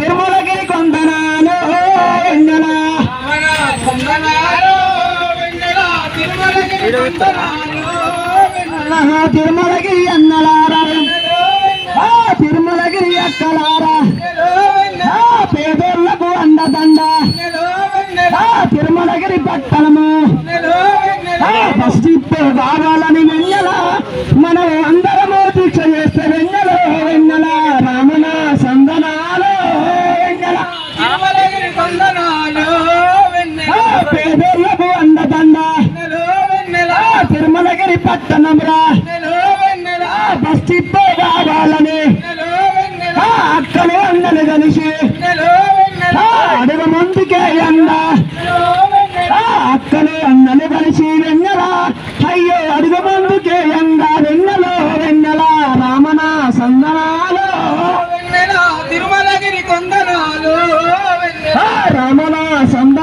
తిరుమలగిరి కొందనాలు వెన్నెల తిరుమలగిరి అన్నలారా ఆ, తిరుమలగిరి అక్కలారా. ఆ, పేదోళ్ళకు అండదండ. ఆ, తిరుమలగిరి పట్టణము. ఆ, ఫస్ట్ కావాలని పట్టణంరా. ఆ, ఫస్ట్ ఇప్పుడు కావాలని అక్కలు అందరు కలిసి. అడుగు ముందుకే ఆ, అక్కలు అన్నలు కలిసి వెన్నెల. అయ్యో అడుగు ముందుకే ఎండ వెన్నెల వెన్నెల. రామన సందనాలు. తిరుమలగిరి కొందనాలు. రమణ సందనాలు.